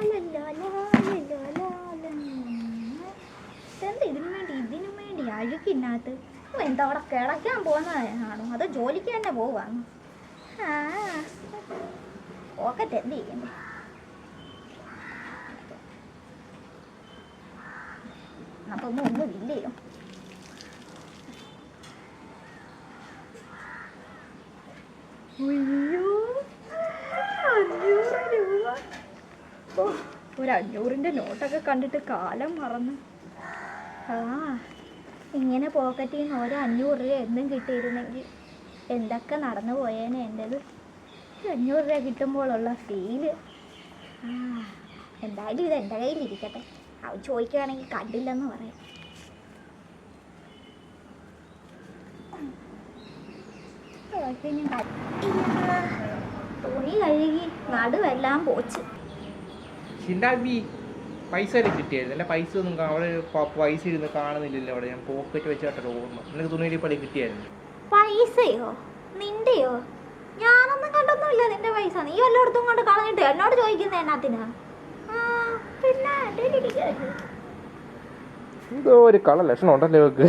എന്താ ഇതിനു വേണ്ടി ഇതിനു വേണ്ടി അഴുക്കിനകത്ത് എന്താ അവിടെ കിടക്കാൻ പോകുന്നതാണോ അതോ ജോലിക്ക് തന്നെ പോവാന്ന് ആ പോക്കറ്റ് എന്ത് ചെയ്യണ്ടേ അപ്പൊ ഒന്നും ഒന്നും ഇല്ലയോ അയ്യോ അഞ്ഞൂറ് രൂപ ഓ ഒരു അഞ്ഞൂറിന്റെ നോട്ടൊക്കെ കണ്ടിട്ട് കാലം മറന്നു. ആ ഇങ്ങനെ പോക്കറ്റിൽ നിന്ന് ഒരു അഞ്ഞൂറ് രൂപ എന്നും കിട്ടിയിരുന്നെങ്കിൽ എന്തൊക്കെ നടന്നു പോയേനെ എന്റെത് അഞ്ഞൂറ് രൂപ കിട്ടുമ്പോഴുള്ള ഫീൽ ആ എന്തായാലും ഇത് എന്റെ കയ്യിലിരിക്കട്ടെ. അവ ചോദിക്കുകയാണെങ്കിൽ കണ്ടില്ലെന്ന് പറയാം. തുണി കഴുകി നടുവെല്ലാം പോച്ച്. ഷിൻഡാബി പൈസ വരെ കിട്ടിയായിരുന്നു. അല്ല പൈസ ഒന്നും അവിടെ പൈസ ഇരുന്ന് കാണുന്നില്ലല്ലോ അവിടെ. ഞാൻ പോക്കറ്റ് വെച്ചിട്ടല്ലോ ഓർമ്മ. നിനക്ക് തുണിയിൽ പണി കിട്ടിയായിരുന്നു. പൈസയോ? നിന്റെയോ? ഞാനൊന്നും കണ്ടൊന്നുമില്ല നിന്റെ പൈസ. നീ വല്ലയിടത്തും കൊണ്ട് കളഞ്ഞിട്ട്? എന്നോട് ചോദിക്കുന്ന എന്നാത്തിനാ? ആ, പിന്നെ. എന്തോ ഒരു കള ലക്ഷണം ഉണ്ടല്ലോ ഇവക്ക്